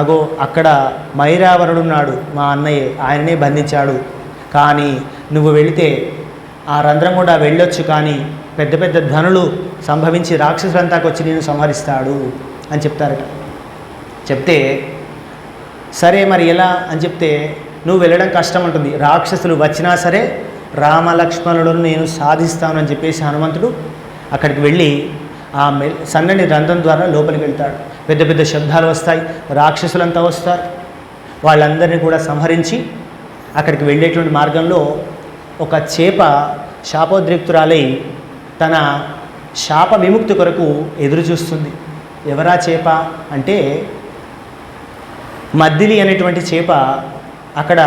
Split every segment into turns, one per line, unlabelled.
అగో అక్కడ మైరావరుడున్నాడు మా అన్నయ్య ఆయననే బంధించాడు. కానీ నువ్వు వెళితే ఆ రంధ్రం కూడా వెళ్ళొచ్చు కానీ పెద్ద పెద్ద ధనులు సంభవించి రాక్షసులంతాకు వచ్చి నేను సంహరిస్తాడు అని చెప్తారట. చెప్తే సరే మరి ఎలా అని చెప్తే నువ్వు వెళ్ళడం కష్టం ఉంటుంది రాక్షసులు వచ్చినా సరే రామలక్ష్మణులను నేను సాధిస్తాను అని చెప్పేసి హనుమంతుడు అక్కడికి వెళ్ళి ఆ మె సన్నని రంధ్రం ద్వారా లోపలికి వెళ్తాడు. పెద్ద పెద్ద శబ్దాలు వస్తాయి రాక్షసులంతా వస్తారు. వాళ్ళందరినీ కూడా సంహరించి అక్కడికి వెళ్ళేటువంటి మార్గంలో ఒక చేప శాపోద్రిక్తురాలై తన శాప విముక్తి కొరకు ఎదురు చూస్తుంది. ఎవరా చేప అంటే మద్దిలి అనేటువంటి చేప అక్కడ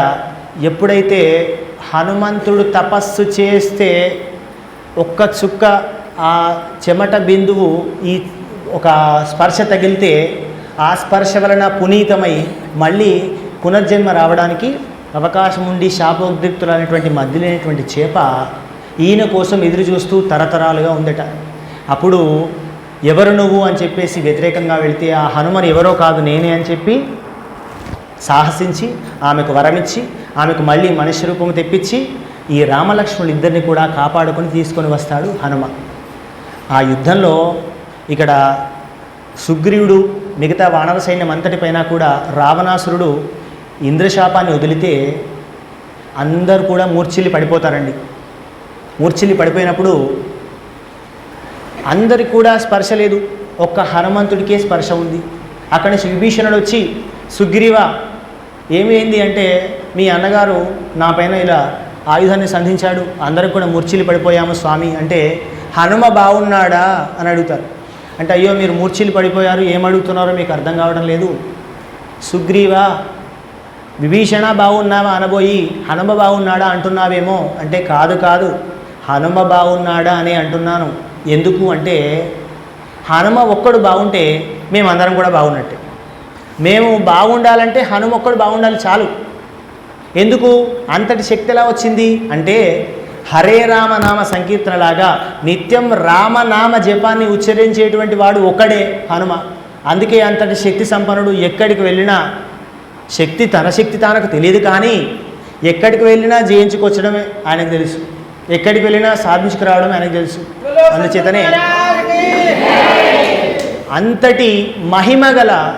ఎప్పుడైతే హనుమంతుడు తపస్సు చేస్తే ఒక్క చుక్క ఆ చెమట బిందువు ఈ ఒక స్పర్శ తగిలితే ఆ స్పర్శ వలన పునీతమై మళ్ళీ పునర్జన్మ రావడానికి అవకాశం ఉండి శాపోద్రిక్తులైనటువంటి మద్దిలేనటువంటి చేప ఈయన కోసం ఎదురు చూస్తూ తరతరాలుగా ఉందట. అప్పుడు ఎవరు నువ్వు అని చెప్పేసి వ్యతిరేకంగా వెళితే ఆ హనుమన్ ఎవరో కాదు నేనే అని చెప్పి సాహసించి ఆమెకు వరమిచ్చి ఆమెకు మళ్ళీ మనిషి రూపం తెప్పించి ఈ రామలక్ష్మణులు ఇద్దరిని కూడా కాపాడుకొని తీసుకొని వస్తాడు హనుమ. ఆ యుద్ధంలో ఇక్కడ సుగ్రీవుడు మిగతా వానర సైన్యం అంతటిపైన కూడా రావణాసురుడు ఇంద్రశాపాన్ని వదిలితే అందరు కూడా మూర్ఛిల్లి పడిపోతారండి. మూర్ఛిల్లి పడిపోయినప్పుడు అందరికి కూడా స్పర్శ లేదు. ఒక్క హనుమంతుడికే స్పర్శ ఉంది. అక్కడి నుంచి విభీషణుడు వచ్చి సుగ్రీవ ఏమైంది అంటే మీ అన్నగారు నా పైన ఇలా ఆయుధాన్ని సంధించాడు. అందరికి కూడా మూర్ఛిల్లి పడిపోయాము స్వామి అంటే హనుమ బాగున్నాడా అని అడుగుతారు. అంటే అయ్యో మీరు మూర్ఛిల్లి పడిపోయారు ఏం అడుగుతున్నారో మీకు అర్థం కావడం లేదు. సుగ్రీవా విభీషణ బాగున్నావా అనబోయి హనుమ బాగున్నాడా అంటున్నావేమో అంటే కాదు కాదు హనుమ బాగున్నాడా అని అంటున్నాను. ఎందుకు అంటే హనుమ ఒక్కడు బాగుంటే మేమందరం కూడా బాగున్నట్టే మేము బాగుండాలంటే హనుమ ఒక్కడు బాగుండాలి చాలు. ఎందుకు? అంతటి శక్తి ఎలా వచ్చింది? అంటే హరే రామనామ సంకీర్తనలాగా నిత్యం రామనామ జపాన్ని ఉచ్చరించేటువంటి వాడు ఒక్కడే హనుమ. అందుకే అంతటి శక్తి సంపన్నుడు ఎక్కడికి వెళ్ళినా శక్తి తన శక్తి తనకు తెలియదు కానీ ఎక్కడికి వెళ్ళినా జయించుకొచ్చడమే ఆయనకు తెలుసు. ఎక్కడికి వెళ్ళినా సాధించుకురావడం ఆయనకు తెలుసు. అందుచేతనే అంతటి మహిమ గల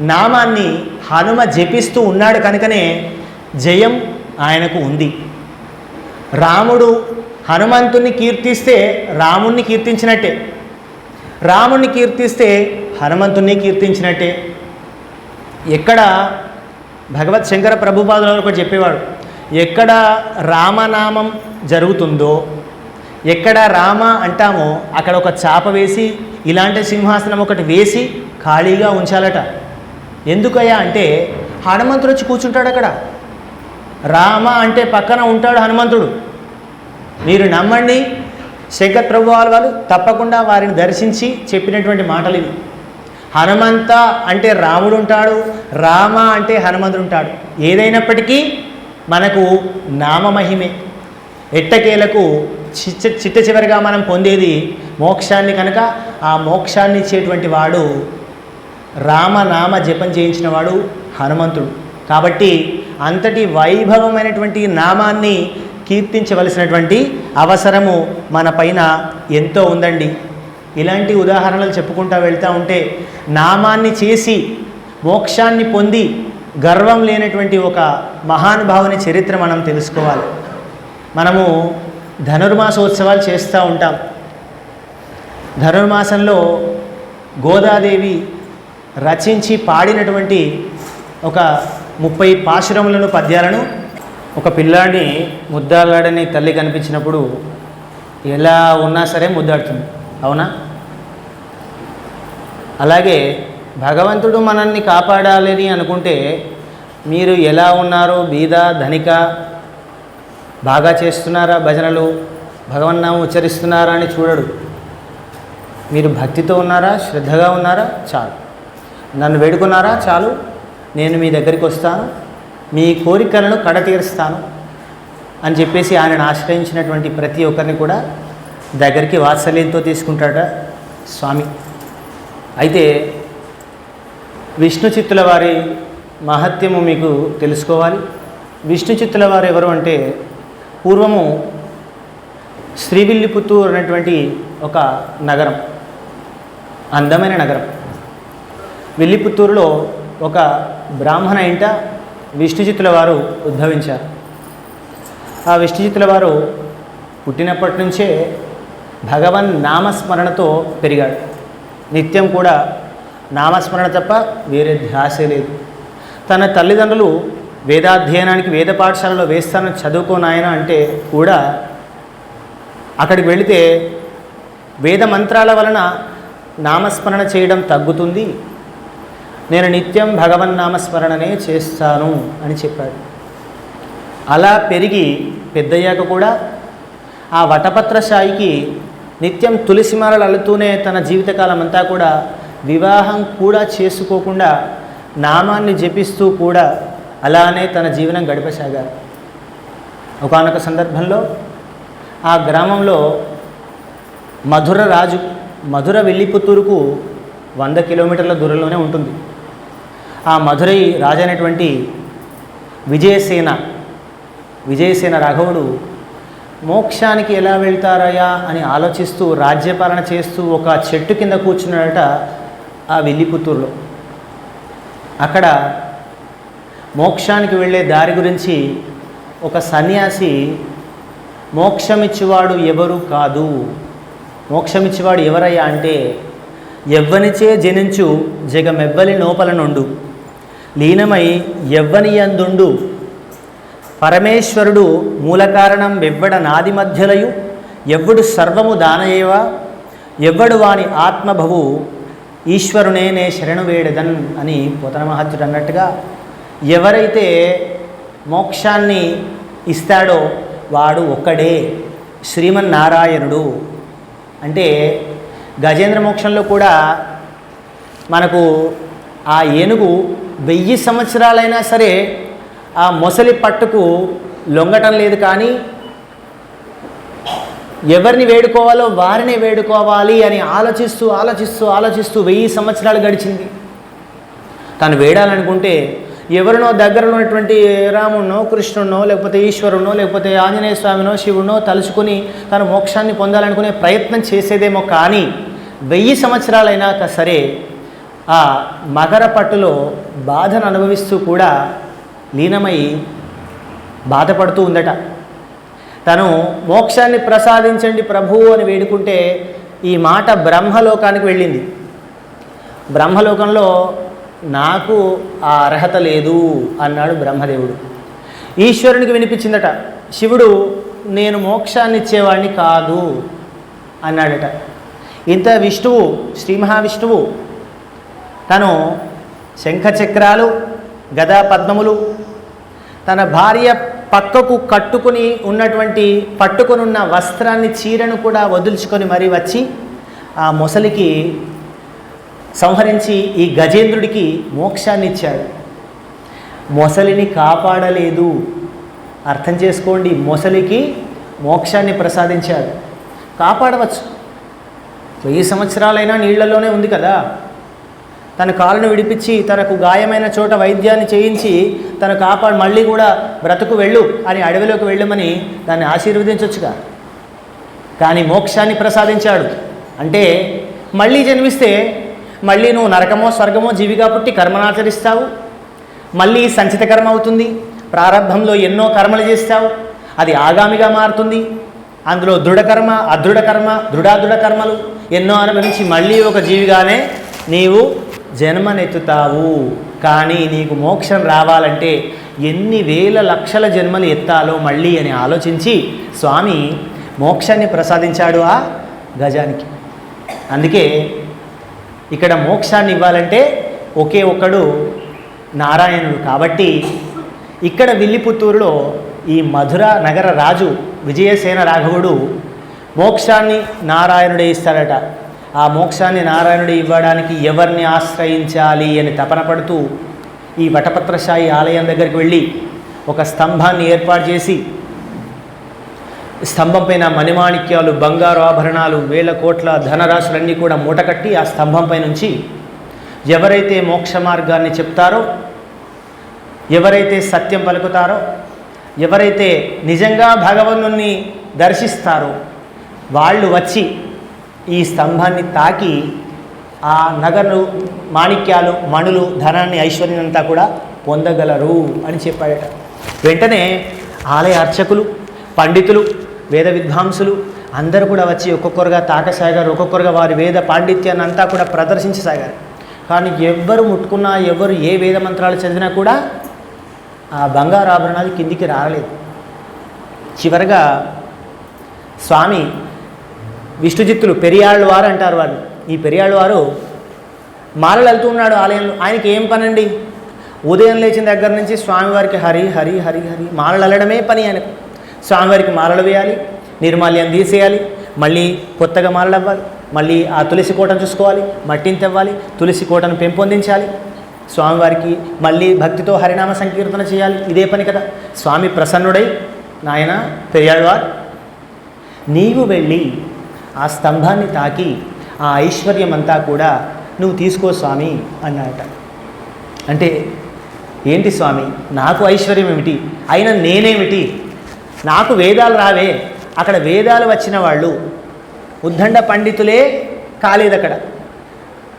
నామాన్ని హనుమ జపిస్తూ ఉన్నాడు కనుకనే జయం ఆయనకు ఉంది. రాముడు హనుమంతుణ్ణి కీర్తిస్తే రాముణ్ణి కీర్తించినట్టే. రాముణ్ణి కీర్తిస్తే హనుమంతుణ్ణి కీర్తించినట్టే. ఎక్కడ భగవత్ శంకర ప్రభుపాదులు ఒకటి చెప్పేవాడు ఎక్కడ రామనామం జరుగుతుందో ఎక్కడ రామ అంటామో అక్కడ ఒక చాప వేసి ఇలాంటి సింహాసనం ఒకటి వేసి ఖాళీగా ఉంచాలట. ఎందుకయ్యా అంటే హనుమంతుడు వచ్చి కూర్చుంటాడు అక్కడ. రామ అంటే పక్కన ఉంటాడు హనుమంతుడు. మీరు నమ్మండి శంకర్ ప్రభు వాళ్ళు తప్పకుండా వారిని దర్శించి చెప్పినటువంటి మాటలు ఇవి. హనుమంత అంటే రాముడు ఉంటాడు రామ అంటే హనుమంతుడు ఉంటాడు. ఏదైనప్పటికీ మనకు నామమహిమే. ఎట్టకేలకు చిట్ట చిట్ట చివరిగా మనం పొందేది మోక్షాన్ని కనుక ఆ మోక్షాన్ని ఇచ్చేటువంటి వాడు రామనామ జపం చేయించిన వాడు హనుమంతుడు. కాబట్టి అంతటి వైభవమైనటువంటి నామాన్ని కీర్తించవలసినటువంటి అవసరము మన పైన ఎంతో ఉందండి. ఇలాంటి ఉదాహరణలు చెప్పుకుంటూ వెళ్తూ ఉంటే నామాన్ని చేసి మోక్షాన్ని పొంది గర్వం లేనటువంటి ఒక మహానుభావుని చరిత్ర మనం తెలుసుకోవాలి. మనము ధనుర్మాసోత్సవాలు చేస్తూ ఉంటాం. ధనుర్మాసంలో గోదాదేవి రచించి పాడినటువంటి ఒక ముప్పై పాశురములను పద్యాలను ఒక పిల్లాడిని ముద్దాలాడని తల్లి కనిపించినప్పుడు ఎలా ఉన్నా సరే ముద్దాడుతుంది. అవునా? అలాగే భగవంతుడు మనల్ని కాపాడాలని అనుకుంటే మీరు ఎలా ఉన్నారో? బీద ధనిక బాగా చేస్తున్నారా భజనలు? భగవన్నామం ఉచ్చరిస్తున్నారా అని చూడడు. మీరు భక్తితో ఉన్నారా? శ్రద్ధగా ఉన్నారా? చాలు. నన్ను వేడుకున్నారా? చాలు. నేను మీ దగ్గరికి వస్తాను మీ కోరికలను కడతీరుస్తాను అని చెప్పేసి ఆయనను ఆశ్రయించినటువంటి ప్రతి ఒక్కరిని కూడా దగ్గరికి వాత్సల్యంతో తీసుకుంటాడ స్వామి? అయితే విష్ణు చిత్తుల వారి మహత్యము మీకు తెలుసుకోవాలి. విష్ణు చిత్తుల వారు ఎవరు అంటే పూర్వము శ్రీవిల్లిపుత్తూరు అనేటువంటి ఒక నగరం అందమైన నగరం. విల్లిపుత్తూరులో ఒక బ్రాహ్మణ ఇంట విష్ణుచిత్తుల వారు ఉద్భవించారు. ఆ విష్ణుచిత్తుల వారు పుట్టినప్పటి నుంచే భగవన్ నామస్మరణతో పెరిగాడు. నిత్యం కూడా నామస్మరణ తప్ప వేరే ధ్యాసే లేదు. తన తల్లిదండ్రులు వేదాధ్యయనానికి వేద పాఠశాలలో వేస్తానని చదువుకోనాయన అంటే కూడా అక్కడికి వెళితే వేద మంత్రాల వలన నామస్మరణ చేయడం తగ్గుతుంది నేను నిత్యం భగవన్నామస్మరణనే చేస్తాను అని చెప్పాడు. అలా పెరిగి పెద్దయ్యాక కూడా ఆ వటపత్ర సాయికి నిత్యం తులసిమాలలు అల్లుతూనే తన జీవితకాలం అంతా కూడా వివాహం కూడా చేసుకోకుండా నామాన్ని జపిస్తూ కూడా అలానే తన జీవనం గడిపసాగారు. ఒకనొక సందర్భంలో ఆ గ్రామంలో మధుర రాజు మధుర వెళ్ళిపుత్తూరుకు వంద కిలోమీటర్ల దూరంలోనే ఉంటుంది. ఆ మధురై రాజైనటువంటి విజయసేన విజయసేన రాఘవుడు మోక్షానికి ఎలా వెళ్తారయ్యా? అని ఆలోచిస్తూ రాజ్యపాలన చేస్తూ ఒక చెట్టు కింద కూర్చున్నాడట ఆ వెల్లిపుత్తూరులో అక్కడ మోక్షానికి వెళ్ళే దారి గురించి ఒక సన్యాసి మోక్షమిచ్చేవాడు ఎవరు కాదు. మోక్షమిచ్చేవాడు ఎవరయ్యా? అంటే ఎవ్వనిచే జనించు జగమెవ్వలి నోపల నుండు. లీనమై ఎవ్వనియందుండు పరమేశ్వరుడు మూలకారణం వెవ్వడ నాది మధ్యలయు ఎవ్వడు సర్వము దానయేవా? ఎవ్వడు వాని ఆత్మభవు ఈశ్వరునే నే శరణు వేడదన్ అని పోతన మహత్యుడు అన్నట్టుగా ఎవరైతే మోక్షాన్ని ఇస్తాడో వాడు ఒక్కడే శ్రీమన్నారాయణుడు. అంటే గజేంద్ర మోక్షంలో కూడా మనకు ఆ ఏనుగు వెయ్యి సంవత్సరాలైనా సరే ఆ మొసలి పట్టుకు లొంగటం లేదు కానీ ఎవరిని వేడుకోవాలో వారిని వేడుకోవాలి అని ఆలోచిస్తూ ఆలోచిస్తూ ఆలోచిస్తూ వెయ్యి సంవత్సరాలు గడిచింది. తను వేడాలనుకుంటే ఎవరినో దగ్గరలో ఉన్నటువంటి రాముడినో కృష్ణుడినో లేకపోతే ఈశ్వరునో లేకపోతే ఆంజనేయ స్వామినో శివుడినో తలుచుకుని తను మోక్షాన్ని పొందాలనుకునే ప్రయత్నం చేసేదేమో కానీ వెయ్యి సంవత్సరాలైనాక సరే ఆ మకర పట్టులో బాధను అనుభవిస్తూ కూడా లీనమై బాధపడుతూ ఉందట. తను మోక్షాన్ని ప్రసాదించండి ప్రభువు అని వేడుకుంటే ఈ మాట బ్రహ్మలోకానికి వెళ్ళింది. బ్రహ్మలోకంలో నాకు ఆ అర్హత లేదు అన్నాడు బ్రహ్మదేవుడు. ఈశ్వరునికి వినిపించిందట శివుడు నేను మోక్షాన్ని ఇచ్చేవాడిని కాదు అన్నాడట. ఇంత విష్ణువు శ్రీ మహావిష్ణువు తను శంఖచక్రాలు గదా పద్మములు తన భార్య పక్కకు కట్టుకుని ఉన్నటువంటి పట్టుకొని ఉన్న వస్త్రాన్ని చీరను కూడా వదులుచుకొని మరీ వచ్చి ఆ మొసలికి సంహరించి ఈ గజేంద్రుడికి మోక్షాన్ని ఇచ్చాడు మొసలిని కాపాడలేదు. అర్థం చేసుకోండి మొసలికి మోక్షాన్ని ప్రసాదించాడు. కాపాడవచ్చు. వెయ్యి సంవత్సరాలైనా నీళ్ళలోనే ఉంది కదా? తన కాలును విడిపించి తనకు గాయమైన చోట వైద్యాన్ని చేయించి తను కాపాడు మళ్ళీ కూడా బ్రతుకు వెళ్ళు అని అడవిలోకి వెళ్ళమని దాన్ని ఆశీర్వదించవచ్చుగా కానీ మోక్షాన్ని ప్రసాదించాడు. అంటే మళ్ళీ జన్మిస్తే మళ్ళీ నువ్వు నరకమో స్వర్గమో జీవిగా పుట్టి కర్మనాచరిస్తావు మళ్ళీ సంచిత కర్మ అవుతుంది. ప్రారంభంలో ఎన్నో కర్మలు చేస్తావు. అది ఆగామిగా మారుతుంది. అందులో దృఢకర్మ అదృఢ కర్మ దృఢాదృఢ కర్మలు ఎన్నో అనుభవించి మళ్ళీ ఒక జీవిగానే నీవు జన్మనెత్తుతావు. కానీ నీకు మోక్షం రావాలంటే ఎన్ని వేల లక్షల జన్మలు ఎత్తాలో మళ్ళీ అని ఆలోచించి స్వామి మోక్షాన్ని ప్రసాదించాడు ఆ గజానికి. అందుకే ఇక్కడ మోక్షాన్ని ఇవ్వాలంటే ఒకే ఒకడు నారాయణుడు కాబట్టి ఇక్కడ విల్లిపుత్తూరులో ఈ మధుర నగర రాజు విజయసేన రాఘవుడు మోక్షాన్ని నారాయణుడే ఇస్తాడట. ఆ మోక్షాన్ని నారాయణుడు ఇవ్వడానికి ఎవరిని ఆశ్రయించాలి అని తపన పడుతూ ఈ వటపత్రశాయి ఆలయం దగ్గరికి వెళ్ళి ఒక స్తంభాన్ని ఏర్పాటు చేసి స్తంభం పైన మణిమాణిక్యాలు బంగారు ఆభరణాలు వేల కోట్ల ధనరాశులన్నీ కూడా మూటకట్టి ఆ స్తంభం పై నుంచి ఎవరైతే మోక్ష మార్గాన్ని చెప్తారో ఎవరైతే సత్యం పలుకుతారో ఎవరైతే నిజంగా భగవంతుణ్ణి దర్శిస్తారో వాళ్ళు వచ్చి ఈ స్తంభాన్ని తాకి ఆ నగలు మాణిక్యాలు మణులు ధనాన్ని ఐశ్వర్యం కూడా పొందగలరు అని చెప్పాడట. వెంటనే ఆలయ అర్చకులు పండితులు వేద విద్వాంసులు అందరూ కూడా వచ్చి ఒక్కొక్కరుగా తాకసాగారు ఒక్కొక్కరుగా వారి వేద పాండిత్యాన్ని అంతా కూడా ప్రదర్శించసాగారు కానీ ఎవ్వరు ముట్టుకున్నా ఎవరు ఏ వేద మంత్రాలు చదివినా కూడా ఆ బంగారు ఆభరణాలు కిందికి రాలేదు. చివరగా స్వామి విష్ణుజిత్తులు పెరియాళ్ళు వారు అంటారు వాళ్ళు. ఈ పెరియాళ్ళు వారు మాలలు వెళ్తూ ఉన్నాడు ఆలయంలో. ఆయనకి ఏం పనండి? ఉదయం లేచిన దగ్గర నుంచి స్వామివారికి హరి హరి హరి హరి మాలలు అల్లడమే పని ఆయనకు. స్వామివారికి మాలలు వేయాలి నిర్మాల్యం తీసేయాలి మళ్ళీ కొత్తగా మాలలు అవ్వాలి మళ్ళీ ఆ తులసి కోటను చూసుకోవాలి మట్టిని తెవ్వాలి తులసి కోటను పెంపొందించాలి. స్వామివారికి మళ్ళీ భక్తితో హరినామ సంకీర్తన చేయాలి. ఇదే పని కదా. స్వామి ప్రసన్నుడై నాయన పెరియాళ్ళవారు నీవు వెళ్ళి ఆ స్తంభాన్ని తాకి ఆ ఐశ్వర్యమంతా కూడా నువ్వు తీసుకో స్వామి అన్నాడట అంటే ఏంటి స్వామి? నాకు ఐశ్వర్యం ఏమిటి అయినా నేనేమిటి? నాకు వేదాలు రావే. అక్కడ వేదాలు వచ్చిన వాళ్ళు ఉద్దండ పండితులే కాలేదు అక్కడ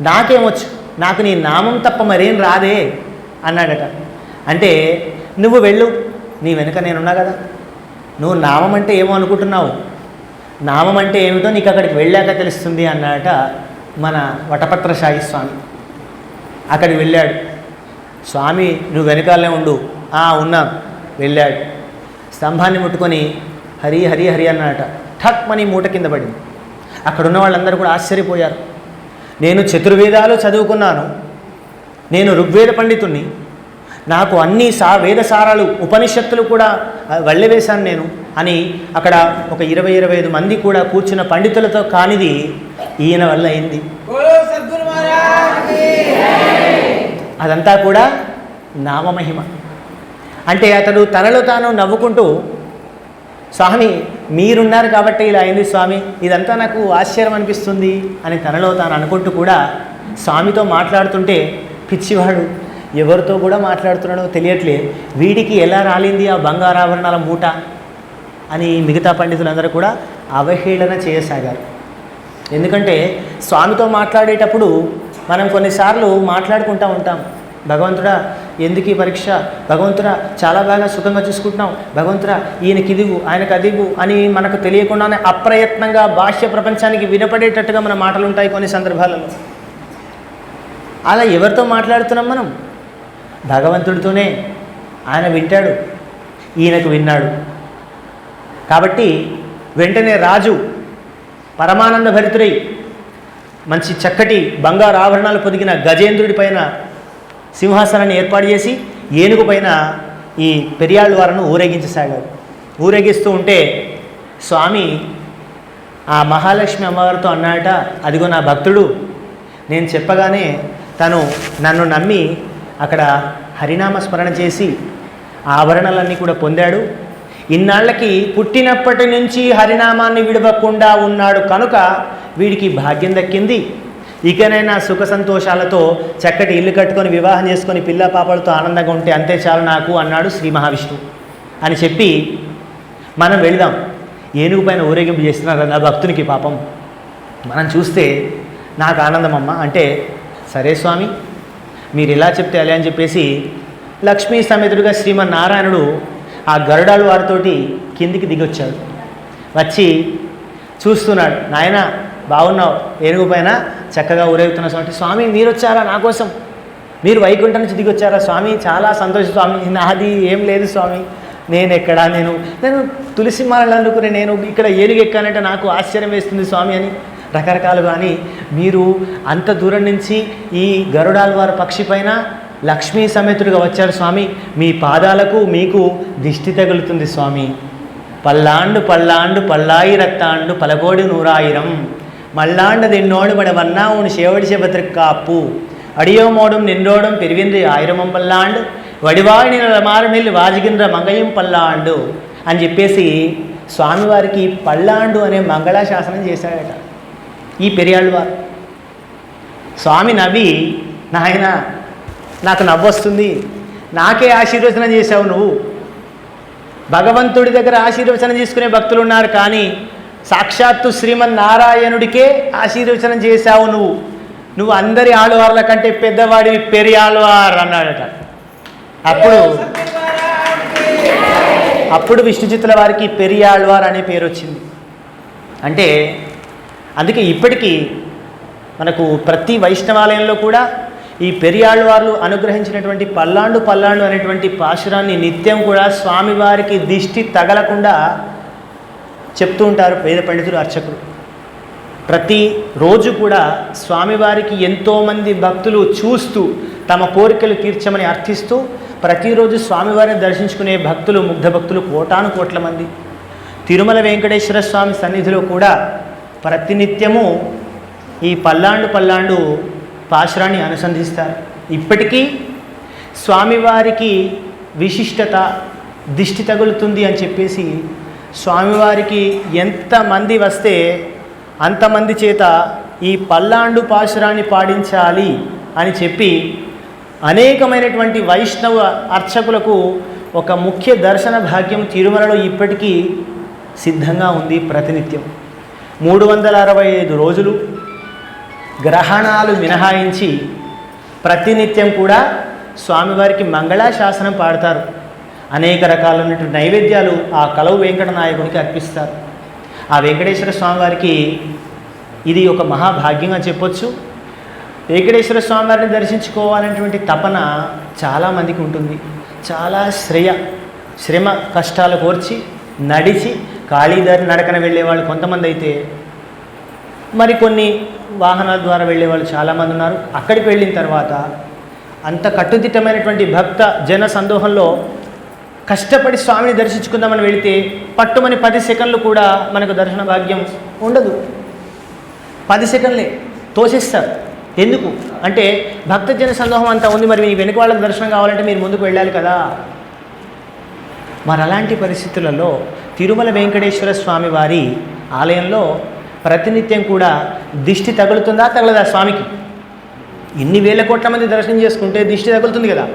నాకేమొచ్చు? నాకు నీ నామం తప్ప మరేం రాదే అన్నాడట. అంటే నువ్వు వెళ్ళు నీ వెనుక నేనున్నా కదా. నువ్వు నామం అంటే ఏమో అనుకుంటున్నావు? నామం అంటే ఏమిటో నీకు అక్కడికి వెళ్ళాక తెలుస్తుంది అన్నట మన వటపత్ర సాయి స్వామి. అక్కడికి వెళ్ళాడు. స్వామి నువ్వు వెనకాలనే ఉండు. "ఆ, ఉన్నా. వెళ్ళాడు. స్తంభాన్ని ముట్టుకొని హరి హరి హరి అన్నట ఠక్ మని మూట కింద పడింది. అక్కడ ఉన్న వాళ్ళందరూ కూడా ఆశ్చర్యపోయారు. నేను చతుర్వేదాలు చదువుకున్నాను. నేను ఋగ్వేద పండితుణ్ణి. నాకు అన్ని సా వేదసారాలు ఉపనిషత్తులు కూడా ఆ, వెళ్ళవేశాను నేను. అని అక్కడ ఒక ఇరవై ఇరవై ఐదు మంది కూడా కూర్చున్న పండితులతో కానిది ఈయన వల్ల అయింది. అదంతా కూడా నామమహిమ. అంటే అతడు తనలో తాను నవ్వుకుంటూ స్వామి మీరున్నారు కాబట్టి ఇలా అయింది స్వామి ఇదంతా నాకు ఆశ్చర్యం అనిపిస్తుంది అని తనలో తాను అనుకుంటూ కూడా స్వామితో మాట్లాడుతుంటే పిచ్చివాడు ఎవరితో కూడా మాట్లాడుతున్నాడో తెలియట్లేదు వీడికి ఎలా రాలింది ఆ బంగారాభరణాల మూట? అని మిగతా పండితులందరూ కూడా అవహేళన చేయసాగారు. ఎందుకంటే స్వామితో మాట్లాడేటప్పుడు మనం కొన్నిసార్లు మాట్లాడుకుంటూ ఉంటాం. భగవంతుడా ఎందుకు ఈ పరీక్ష? భగవంతుడా చాలా బాగా సుఖంగా చూసుకుంటున్నాం భగవంతుడా ఈయనకి ఇదివు ఆయనకు అదివు అని మనకు తెలియకుండానే అప్రయత్నంగా బాహ్య ప్రపంచానికి వినపడేటట్టుగా మన మాటలు ఉంటాయి కొన్ని సందర్భాలలో. అలా ఎవరితో మాట్లాడుతున్నాం మనం? భగవంతుడితోనే. ఆయన వింటాడు ఈయనకు విన్నాడు. కాబట్టి వెంటనే రాజు పరమానంద భరితుడై మంచి చక్కటి బంగారు ఆభరణాలు పొదిగిన గజేంద్రుడి పైన సింహాసనాన్ని ఏర్పాటు చేసి ఏనుగు పైన ఈ పెరియాళ్ళ వారిని ఊరేగించసాగాడు ఊరేగిస్తూ ఉంటే స్వామి ఆ మహాలక్ష్మి అమ్మవారితో అన్నాడట అదిగో నా భక్తుడు నేను చెప్పగానే తను నన్ను నమ్మి అక్కడ హరినామ స్మరణ చేసి ఆభరణాలన్నీ కూడా పొందాడు. ఇన్నాళ్ళకి పుట్టినప్పటి నుంచి హరినామాన్ని విడవకుండా ఉన్నాడు కనుక వీడికి భాగ్యం దక్కింది. ఇకనైనా సుఖ సంతోషాలతో చక్కటి ఇల్లు కట్టుకొని వివాహం చేసుకొని పిల్ల పాపలతో ఆనందంగా ఉంటే అంతే చాలు నాకు అన్నాడు శ్రీ మహావిష్ణువు అని చెప్పి మనం వెళదాం. ఏనుగు పైన ఊరేగింపు చేస్తున్నారు నా భక్తునికి పాపం. మనం చూస్తే నాకు ఆనందమమ్మ అంటే సరే స్వామి మీరు ఇలా చెప్తే అలా అని చెప్పేసి లక్ష్మీ సమేతుడుగా శ్రీమన్నారాయణుడు ఆ గరుడాలు వారితోటి కిందికి దిగొచ్చాడు. వచ్చి చూస్తున్నాడు నాయన బాగున్నావు ఏనుగు పైన చక్కగా ఊరేగుతున్న స్వామి. స్వామి మీరు వచ్చారా నా కోసం? మీరు వైకుంఠం నుంచి దిగొచ్చారా స్వామి? చాలా సంతోషం స్వామి. నాది ఏం లేదు స్వామి. నేను ఎక్కడ నేను నేను తులసి మాలలు అనుకునే నేను ఇక్కడ ఏనుగు ఎక్కానంటే నాకు ఆశ్చర్యం వేస్తుంది స్వామి అని రకరకాలు కానీ మీరు అంత దూరం నుంచి ఈ గరుడాల వారి పక్షి పైన లక్ష్మీ సమేతుడిగా వచ్చారు స్వామి. మీ పాదాలకు మీకు దిష్టి తగులుతుంది స్వామి. పల్లాండు పల్లాండు పల్లాయి రక్తాండు పలగోడి నూరాయిరం. మల్లాండది ఎన్నోడు మడవన్నా ఉన్ సేవడి సేవతిర్కాపు அடியோமோடும் நின்றோடும் నిండోడం ஆயிரமும் பல்லாண்டு వడివాడి వడివాడిని మారనెల్లి వాజిగింద్ర మంగయం పల్లాండు అని చెప్పేసి స్వామివారికి పల్లాండు అనే మంగళాశాసనం చేశాడట. ఈ పెరియాళ్ళవారు. స్వామి నవ్వి నాయన నాకు నవ్వొస్తుంది. నాకే ఆశీర్వచనం చేశావు నువ్వు. భగవంతుడి దగ్గర ఆశీర్వచనం తీసుకునే భక్తులు ఉన్నారు కానీ సాక్షాత్తు శ్రీమన్ నారాయణుడికే ఆశీర్వచనం చేశావు నువ్వు. నువ్వు అందరి ఆళ్వార్ల కంటే పెద్దవాడివి పెరి ఆళ్వార్ అన్నాడట. అప్పుడు అప్పుడు విష్ణుచిత్తుల వారికి పెరియాళ్వార్ అనే పేరు వచ్చింది. అంటే అందుకే ఇప్పటికీ మనకు ప్రతి వైష్ణవాలయంలో కూడా ఈ పెరియాళ్వార్లు అనుగ్రహించినటువంటి పల్లాండు పల్లాండు అనేటువంటి పాశురాన్ని నిత్యం కూడా స్వామివారికి దిష్టి తగలకుండా చెప్తూ ఉంటారు పేద పండితులు అర్చకులు. ప్రతి రోజు కూడా స్వామివారికి ఎంతోమంది భక్తులు చూస్తూ తమ కోరికలు తీర్చమని అర్థిస్తూ ప్రతిరోజు స్వామివారిని దర్శించుకునే భక్తులు ముగ్ధ భక్తులు కోటాను కోట్ల మంది. తిరుమల వెంకటేశ్వర స్వామి సన్నిధిలో కూడా ప్రతినిత్యము ఈ పల్లాండు పల్లాండు పాశురాన్ని అనుసంధిస్తారు. ఇప్పటికీ స్వామివారికి విశిష్టత దిష్టి తగులుతుంది అని చెప్పేసి స్వామివారికి ఎంతమంది వస్తే అంతమంది చేత ఈ పల్లాండు పాశురాన్ని పాడించాలి అని చెప్పి అనేకమైనటువంటి వైష్ణవ అర్చకులకు ఒక ముఖ్య దర్శన భాగ్యం తిరుమలలో ఇప్పటికీ సిద్ధంగా ఉంది ప్రతినిత్యం. మూడు వందల అరవై ఐదు రోజులు గ్రహణాలు మినహాయించి ప్రతినిత్యం కూడా స్వామివారికి మంగళాశాసనం పాడతారు. అనేక రకాలైనటువంటి నైవేద్యాలు ఆ కలవు వెంకట నాయకునికి అర్పిస్తారు. ఆ వెంకటేశ్వర స్వామివారికి ఇది ఒక మహాభాగ్యంగా చెప్పొచ్చు. వెంకటేశ్వర స్వామివారిని దర్శించుకోవాలనేటువంటి తపన చాలామందికి ఉంటుంది. చాలా శ్రేయ శ్రమ కష్టాలు కోర్చి నడిచి ఖాళీదారి నడకన వెళ్ళేవాళ్ళు కొంతమంది అయితే మరికొన్ని వాహనాల ద్వారా వెళ్ళే వాళ్ళు చాలామంది ఉన్నారు. అక్కడికి వెళ్ళిన తర్వాత అంత కట్టుదిట్టమైనటువంటి భక్త జన సందోహంలో కష్టపడి స్వామిని దర్శించుకుందామని వెళితే పట్టుమని పది సెకండ్లు కూడా మనకు దర్శన భాగ్యం ఉండదు. పది సెకండ్లే తోసేస్తారు. ఎందుకు? అంటే భక్తజన సందోహం అంతా ఉంది. మరి మీ వెనుక వాళ్ళకి దర్శనం కావాలంటే మీరు ముందుకు వెళ్ళాలి కదా. మరి అలాంటి పరిస్థితులలో తిరుమల వెంకటేశ్వర స్వామి వారి ఆలయంలో ప్రతినిత్యం కూడా దిష్టి తగులుతుందా తగలదా స్వామికి? ఇన్ని వేల కోట్ల మంది దర్శనం చేసుకుంటే దిష్టి తగులుతుంది కదా.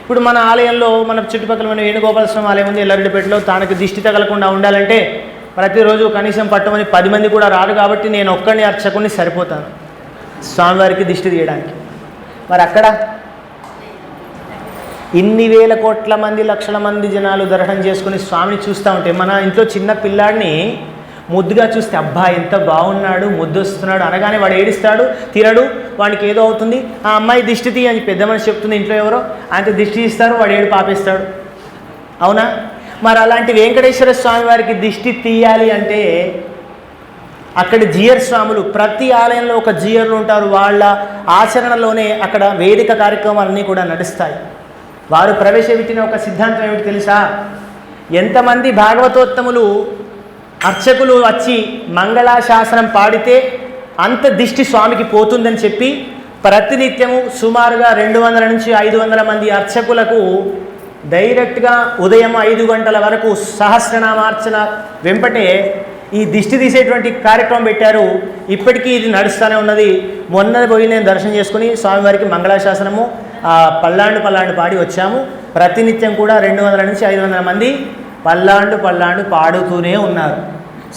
ఇప్పుడు మన ఆలయంలో మన చుట్టుపక్కల మన వేణుగోపాలస్వామి ఆలయం ఉంది ఎల్లారెడ్డిపేటలో. తనకు దిష్టి తగలకుండా ఉండాలంటే ప్రతిరోజు కనీసం పట్టమని పది మంది కూడా రారు కాబట్టి నేను ఒక్కడిని అర్చకుని సరిపోతాను. స్వామివారికి దిష్టి తీయడానికి. మరి అక్కడ ఇన్ని వేల కోట్ల మంది లక్షల మంది జనాలు దర్శనం చేసుకుని స్వామిని చూస్తూ ఉంటే మన ఇంట్లో చిన్న పిల్లాడిని ముద్దుగా చూస్తే అబ్బా ఎంత బాగున్నాడు ముద్దు వస్తున్నాడు అనగానే వాడు ఏడుస్తాడు తిరడు వాడికి ఏదో అవుతుంది. ఆ అమ్మాయి దిష్టి తీ అని పెద్ద మనిషి చెప్తుంది ఇంట్లో ఎవరో ఆయనతో దిష్టి తీస్తారు వాడు ఏడు పాపేస్తాడు అవునా? మరి అలాంటి వెంకటేశ్వర స్వామి వారికి దిష్టి తీయాలి అంటే అక్కడ జియర్ స్వాములు ప్రతి ఆలయంలో ఒక జియర్లు ఉంటారు. వాళ్ళ ఆచరణలోనే అక్కడ వేదిక కార్యక్రమాలన్నీ కూడా నడుస్తాయి. వారు ప్రవేశపెట్టిన ఒక సిద్ధాంతం ఏమిటి తెలుసా? ఎంతమంది భాగవతోత్తములు అర్చకులు వచ్చి మంగళాశాసనం పాడితే అంత దిష్టి స్వామికి పోతుందని చెప్పి ప్రతినిత్యము సుమారుగా రెండు వందల నుంచి ఐదు వందల మంది అర్చకులకు డైరెక్ట్గా ఉదయం ఐదు గంటల వరకు సహస్రనామార్చన వెంపటే ఈ దిష్టి తీసేటువంటి కార్యక్రమం పెట్టారు. ఇప్పటికీ ఇది నడుస్తూనే ఉన్నది. మొన్న పోయి నేను దర్శనం చేసుకుని స్వామివారికి మంగళాశాసనము ఆ పల్లాండు పల్లాండు పాడి వచ్చాము. ప్రతినిత్యం కూడా రెండు వందల నుంచి ఐదు వందల మంది పల్లాండు పల్లాండు పాడుతూనే ఉన్నారు.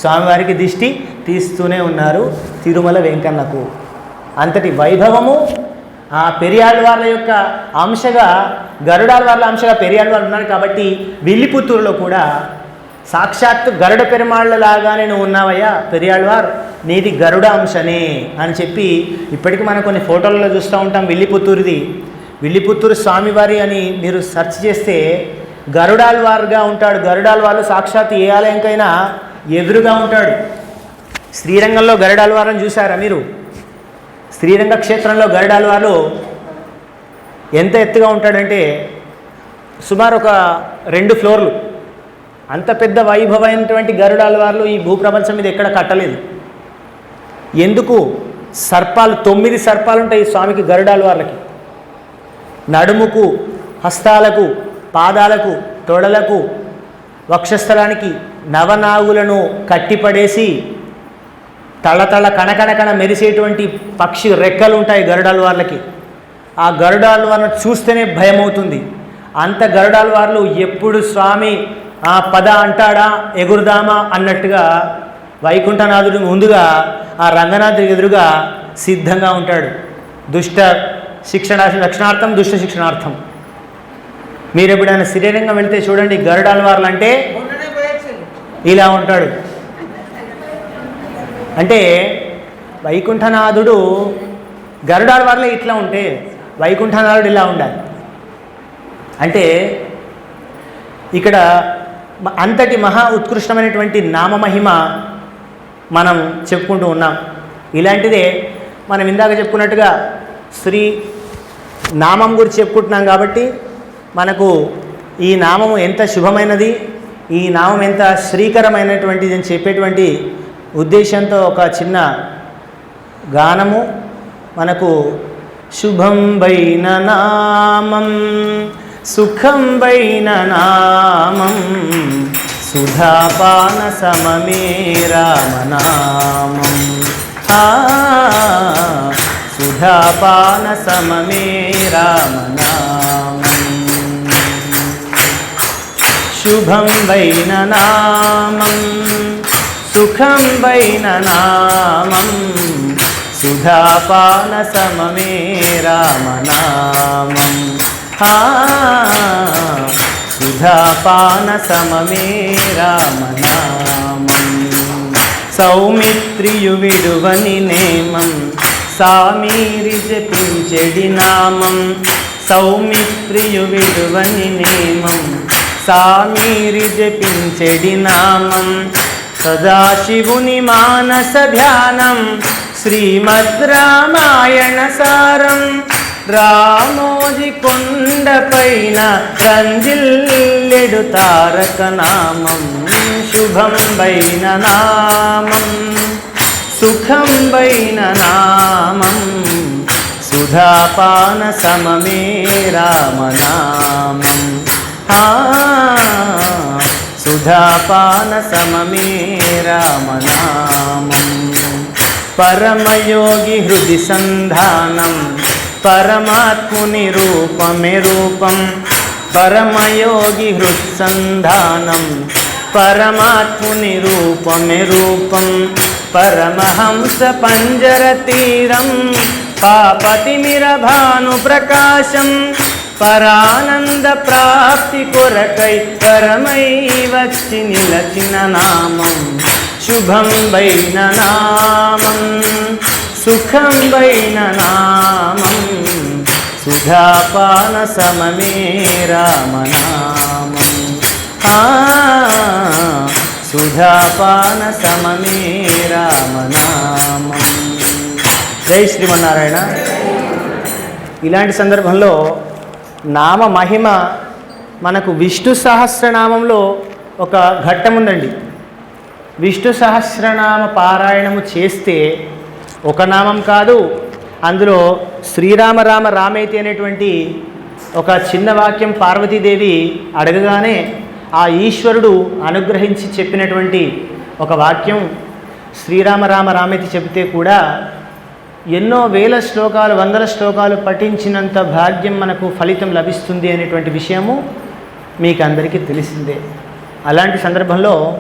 స్వామివారికి దిష్టి తీస్తూనే ఉన్నారు తిరుమల వెంకన్నకు. అంతటి వైభవము ఆ పెరియాళ్ళ వాళ్ళ యొక్క అంశగా గరుడాల వాళ్ళ అంశగా పెరియాళ్ళ వాళ్ళు ఉన్నారు కాబట్టి విల్లిపుత్తూరులో కూడా సాక్షాత్తు గరుడ పెరుమాళ్ళ లాగానే నువ్వు ఉన్నావయ్యా పెరియాళ్ళవార్ నీది గరుడ అంశనే అని చెప్పి ఇప్పటికి మనం కొన్ని ఫోటోలలో చూస్తూ ఉంటాం విల్లిపుత్తూరుది. విల్లిపుత్తూరు స్వామివారి అని మీరు సెర్చ్ చేస్తే గరుడాల్వార్గా ఉంటాడు. గరుడాల్వార్లు సాక్షాత్ ఏ ఆలయంకైనా ఎదురుగా ఉంటాడు. శ్రీరంగంలో గరుడాల్వారని చూసారా మీరు? శ్రీరంగ క్షేత్రంలో గరుడాల్వారు ఎంత ఎత్తుగా ఉంటాడంటే సుమారు ఒక రెండు ఫ్లోర్లు. అంత పెద్ద వైభవమైనటువంటి గరుడాల్వార్లు ఈ భూప్రపంచం మీద ఎక్కడ కట్టలేదు. ఎందుకు? సర్పాలు తొమ్మిది సర్పాలు ఉంటాయి ఈ స్వామికి గరుడాల్వార్లకి నడుముకు హస్తాలకు పాదాలకు తొడలకు వక్షస్థలానికి నవనాగులను కట్టిపడేసి తళతళ కణకణకణ మెరిసేటువంటి పక్షి రెక్కలు ఉంటాయి గరుడాల వాళ్ళకి ఆ గరుడాల్వార్ను చూస్తేనే భయం అవుతుంది అంత గరుడాల్వార్లు ఎప్పుడు స్వామి ఆ పద అంటాడా ఎగురుదామా అన్నట్టుగా వైకుంఠనాథుడి ముందుగా ఆ రంగనాథుడికి ఎదురుగా సిద్ధంగా ఉంటాడు. దుష్ట శిక్షణ రక్షణార్థం దుష్ట శిక్షణార్థం. మీరు ఎప్పుడైనా శ్రీరంగం వెళ్తే చూడండి గరుడాల్వార్లు అంటే ఇలా ఉంటాడు. అంటే వైకుంఠనాథుడు గరుడాల వల్ల ఇట్లా ఉంటే వైకుంఠనాథుడు ఇలా ఉండాలి. అంటే ఇక్కడ అంతటి మహా ఉత్కృష్టమైనటువంటి నామమహిమ మనం చెప్పుకుంటూ ఉన్నాం. ఇలాంటిదే మనం ఇందాక చెప్పుకున్నట్టుగా శ్రీ నామం గురించి చెప్పుకుంటున్నాం కాబట్టి మనకు ఈ నామము ఎంత శుభమైనది ఈ నామం ఎంత శ్రీకరమైనటువంటిది అని చెప్పేటువంటి ఉద్దేశంతో ఒక చిన్న గానము. మనకు శుభం వైన నామం సుఖం వైన నామం సుధాపాన సమమే రామనామం సుధాపాన సమమే రామనామం శుభం వైన నామం సుఖం వైన నామం సుధాపాన సమమే రామనామం సుధాపాన సమమే రామనామం సౌమిత్రియు విడువని నేమం సామీరి జపించెడి నామం. సౌమిత్రియు విడువని నేమం సామీరి జపించెడి నామం. సదాశివుని మానస ధ్యానం. శ్రీమద్ రామాయణ సారం. రామోజి కొండపైన రంజిల్లెడు తారక నామం. శుభం వైన నామం. సుఖం వైన నామం. సుధాపాన సమమే రామనామం సుధాపాన సమమే రామనామం పరమయోగి హృది సంధానం. పరమాత్ముని రూపమే రూపం. పరమయోగి హృత్సంధానం పరమాత్ముని రూపమే రూపం. పరమహంస పంజర తీరం. పాపతిమిర భాను ప్రకాశం. పరానంద ప్రాప్తి కొరకై పరమై వచ్చి నిలచిన నామం. శుభం వైన నామం. సుఖం వైన నామం. సుధాపాన సమమే రామనామం సుధాపాన సమమే రామనామం జై శ్రీమన్నారాయణ. ఇలాంటి సందర్భంలో నామ మహిమ మనకు విష్ణు సహస్రనామంలో ఒక ఘట్టం ఉందండి విష్ణు సహస్రనామ పారాయణము చేస్తే ఒక నామం కాదు అందులో శ్రీరామ రామ రామేతి అనేటువంటి ఒక చిన్న వాక్యం పార్వతీదేవి అడగగానే ఆ ఈశ్వరుడు అనుగ్రహించి చెప్పినటువంటి ఒక వాక్యం శ్రీరామ రామ రామేతి చెబితే కూడా ఎన్నో వేల శ్లోకాలు వందల శ్లోకాలు పఠించినంత భాగ్యం మనకు ఫలితం లభిస్తుంది అనేటువంటి విషయము మీకు అందరికీ తెలిసిందే. అలాంటి సందర్భంలో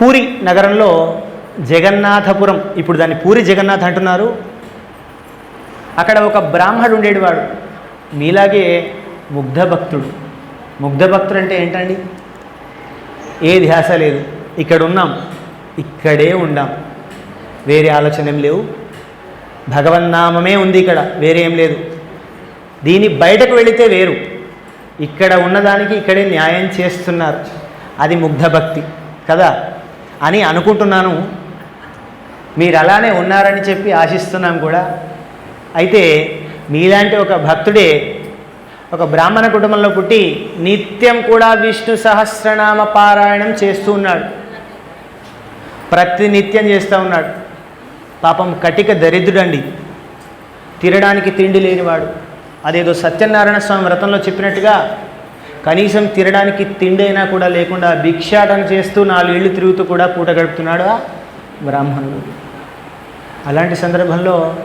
పూరి నగరంలో జగన్నాథపురం ఇప్పుడు దాన్ని పూరి జగన్నాథ్ అంటున్నారు. అక్కడ ఒక బ్రాహ్మడు ఉండేటివాడు మీలాగే ముగ్ధ భక్తుడు. ముగ్ధ భక్తుడు అంటే ఏంటండి? ఏ ధ్యాస లేదు. ఇక్కడ ఉన్నాం ఇక్కడే ఉండాం. వేరే ఆలోచన ఏం లేవు. భగవన్నామమే ఉంది ఇక్కడ వేరే ఏం లేదు. దీని బయటకు వెళితే వేరు. ఇక్కడ ఉన్నదానికి ఇక్కడే న్యాయం చేస్తున్నారు. అది ముగ్ధ భక్తి కదా? అని అనుకుంటున్నాను. మీరు అలానే ఉన్నారని చెప్పి ఆశిస్తున్నాం కూడా. అయితే మీలాంటి ఒక భక్తుడే ఒక బ్రాహ్మణ కుటుంబంలో పుట్టి నిత్యం కూడా విష్ణు సహస్రనామ పారాయణం చేస్తూ ఉన్నాడు. ప్రతి నిత్యం చేస్తూ ఉన్నాడు. పాపం కటిక దరిద్రుడండి. తినడానికి తిండి లేనివాడు. అదేదో సత్యనారాయణ స్వామి వ్రతంలో చెప్పినట్టుగా కనీసం తినడానికి తిండి అయినా కూడా లేకుండా భిక్షాటన చేస్తూ నాలుగు తిరుగుతూ కూడా పూట గడుపుతున్నాడు ఆ బ్రాహ్మణుడు. అలాంటి సందర్భంలో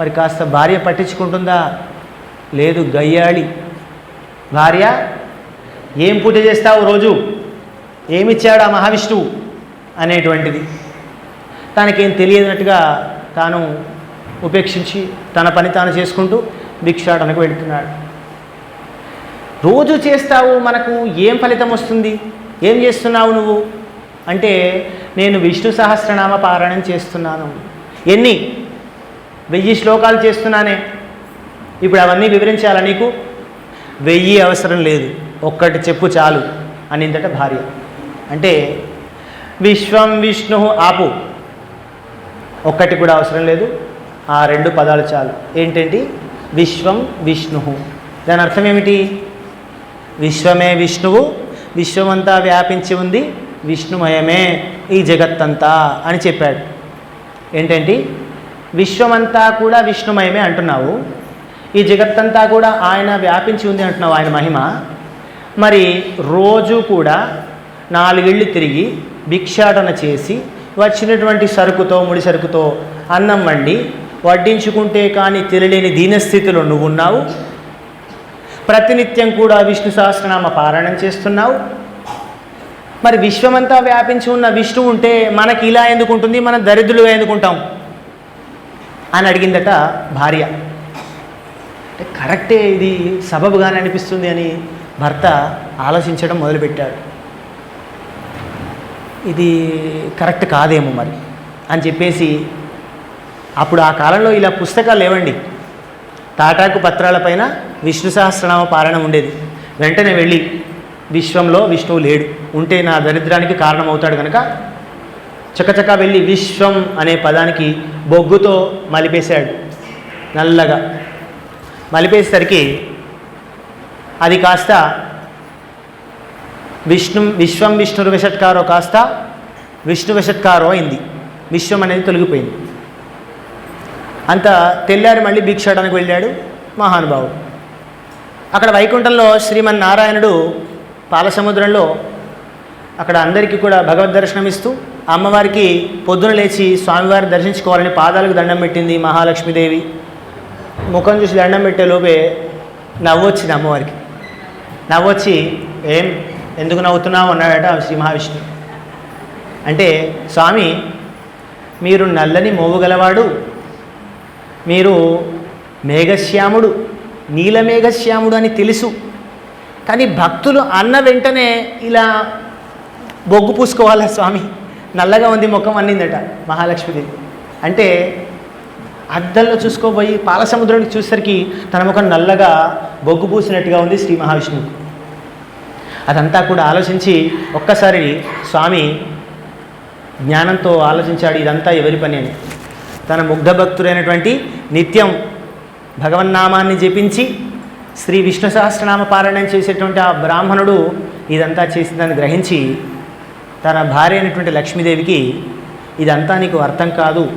మరి కాస్త భార్య పట్టించుకుంటుందా? లేదు గయ్యాళి. భార్య ఏం పూజ చేస్తావు రోజు? ఏమిచ్చాడు ఆ మహావిష్ణువు? అనేటువంటిది. తనకేం తెలియనట్టుగా తాను ఉపేక్షించి తన పని తాను చేసుకుంటూ భిక్షాటనకు వెళుతున్నాడు. రోజు చేస్తావు మనకు ఏం ఫలితం వస్తుంది? ఏం చేస్తున్నావు నువ్వు? అంటే నేను విష్ణు సహస్రనామ పారాయణం చేస్తున్నాను. ఎన్ని? వెయ్యి శ్లోకాలు చేస్తున్నానే. ఇప్పుడు అవన్నీ వివరించాలా నీకు? వెయ్యి అవసరం లేదు. ఒక్కటి చెప్పు చాలు. అనిందట భార్య. అంటే విశ్వం విష్ణు ఆపు. ఒక్కటి కూడా అవసరం లేదు. ఆ రెండు పదాలు చాలు. ఏంటంటే విశ్వం విష్ణు దాని అర్థం ఏమిటి? విశ్వమే విష్ణువు. విశ్వమంతా వ్యాపించి ఉంది. విష్ణుమయమే ఈ జగత్తంతా అని చెప్పాడు. ఏంటంటే విశ్వమంతా కూడా విష్ణుమయమే అంటున్నావు. ఈ జగత్తంతా కూడా ఆయన వ్యాపించి ఉంది అంటున్నావు ఆయన మహిమ. మరి రోజు కూడా నాలుగేళ్ళు తిరిగి భిక్షాటన చేసి వచ్చినటువంటి సరుకుతో ముడి సరుకుతో అన్నం వండి వడ్డించుకుంటే కానీ తెలియలేని దీనస్థితిలో నువ్వు ఉన్నావు. ప్రతినిత్యం కూడా విష్ణు సహస్రనామ పారాయణం చేస్తున్నావు. మరి విశ్వమంతా వ్యాపించి ఉన్న విష్ణువు ఉంటే మనకి ఇలా ఎందుకు ఉంటుంది? మనం దరిద్రులుగా ఎందుకుంటాం అని అడిగిందట భార్య. అంటే కరెక్టే ఇది సబబుగానే అనిపిస్తుంది అని భర్త ఆలోచించడం మొదలుపెట్టాడు. ఇది కరెక్ట్ కాదేమో మరి అని చెప్పేసి అప్పుడు ఆ కాలంలో ఇలా పుస్తకాలు లేవండి. తాటాకు పత్రాలపైన విష్ణు సహస్రనామ పారాయణం ఉండేది. వెంటనే వెళ్ళి విశ్వంలో విష్ణువు లేడు. ఉంటే నా దరిద్రానికి కారణమవుతాడు కనుక చకచకా వెళ్ళి విశ్వం అనే పదానికి బొగ్గుతో మలిపేశాడు. నల్లగా మలిపేసరికి అది కాస్త విష్ణు విశ్వం విష్ణు విషట్కారో కాస్త విష్ణు విషట్కారో అయింది. విశ్వం అనేది తొలగిపోయింది. అంత తెల్లారి మళ్ళీ భిక్షాడానికి వెళ్ళాడు మహానుభావుడు. అక్కడ వైకుంఠంలో శ్రీమన్నారాయణుడు పాలసముద్రంలో అక్కడ అందరికీ కూడా భగవద్ దర్శనం ఇస్తూ అమ్మవారికి పొద్దున లేచి స్వామివారిని దర్శించుకోవాలని పాదాలకు దండం పెట్టింది మహాలక్ష్మీదేవి. ముఖం చూసి దండం పెట్టే లోపే నవ్వొచ్చింది అమ్మవారికి. నవ్వొచ్చి ఏం ఎందుకు నవ్వుతున్నావు అన్నాడట శ్రీ మహావిష్ణువు. అంటే స్వామి మీరు నల్లని మోవుగలవాడు మీరు మేఘశ్యాముడు నీలమేఘశ్యాముడు అని తెలుసు. కానీ భక్తులు అన్న వెంటనే ఇలా బొగ్గు పూసుకోవాలా స్వామి? నల్లగా ఉంది ముఖం అన్నిందట మహాలక్ష్మీదేవి. అంటే అద్దంలో చూసుకోబోయి పాలసముద్రానికి చూసేసరికి తన ముఖం నల్లగా బొగ్గు పూసినట్టుగా ఉంది శ్రీ మహావిష్ణువుకు. అదంతా కూడా ఆలోచించి ఒక్కసారి స్వామి జ్ఞానంతో ఆలోచించాడు ఇదంతా ఎవరి పని అని. తన ముగ్ధ భక్తుడైనటువంటి నిత్యం భగవన్నామాన్ని జపించి శ్రీ విష్ణు సహస్రనామ పారాయణం చేసేటువంటి ఆ బ్రాహ్మణుడు ఇదంతా చేసిందని గ్రహించి తన భార్య అయినటువంటి లక్ష్మీదేవికి ఇదంతా నీకు అర్థం కాదు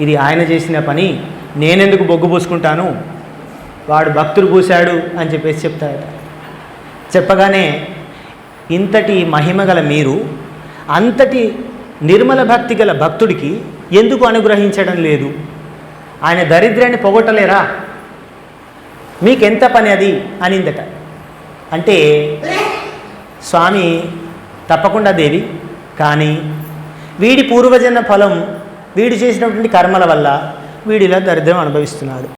ఇది ఆయన చేసిన పని నేనెందుకు బొగ్గు పూసుకుంటాను? వాడు భక్తుడు పూశాడు అని చెప్పేసి చెప్తాడట. చెప్పగానే ఇంతటి మహిమ గల మీరు అంతటి నిర్మల భక్తి గల భక్తుడికి ఎందుకు అనుగ్రహించడం లేదు? ఆయన దరిద్రాన్ని పొగొట్టలేరా? మీకెంత పని అది? అనిందట. అంటే స్వామి తప్పకుండా దేవి కానీ వీడి పూర్వజన్మ ఫలం వీడు చేసినటువంటి కర్మల వల్ల వీడిలా దరిద్రం అనుభవిస్తున్నాడు.